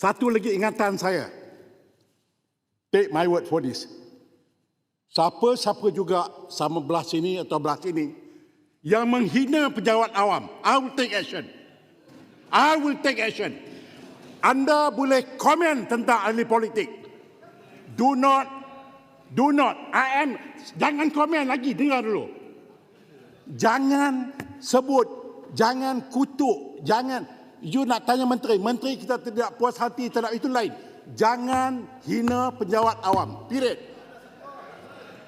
Satu lagi ingatan saya. Take my word for this. Siapa-siapa juga sama belah sini atau belah sini yang menghina pejabat awam, I will take action. I will take action. Anda boleh komen tentang ahli politik. Do not, do not. I am, jangan komen lagi, dengar dulu. Jangan sebut, jangan kutuk, jangan. You nak tanya menteri, menteri kita tidak puas hati terhadap itu lain. Jangan hina penjawat awam. Period.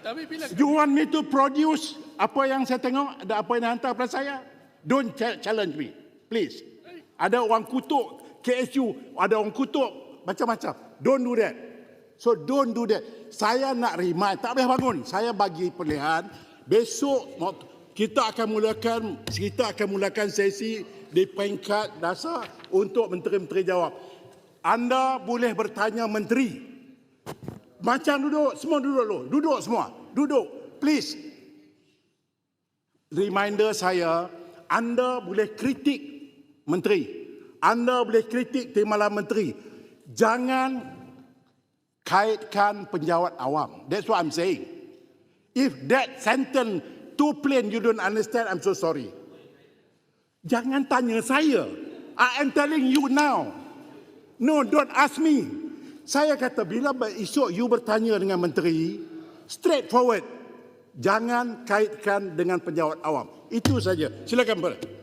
Tapi bila You want me to produce apa yang saya tengok, ada apa yang hantar pada saya? Don't cha- challenge me, please. Ada orang kutuk KSU, ada orang kutuk macam-macam. Don't do that. So don't do that. Saya nak remind, tak boleh bangun. Saya bagi pilihan, besok kita akan mulakan kita akan mulakan sesi di peringkat dasar untuk menteri-menteri jawab. Anda boleh bertanya menteri, macam duduk, semua duduk dulu. Duduk semua. Duduk. Please. Reminder saya, anda boleh kritik menteri. Anda boleh kritik timbalan menteri. Jangan kaitkan penjawat awam. That's what I'm saying. If that sentence too plain you don't understand, I'm so sorry. Jangan tanya saya. I am telling you now. No, don't ask me. Saya kata bila esok you bertanya dengan menteri, straightforward. Jangan kaitkan dengan penjawat awam. Itu saja. Silakan, Pak.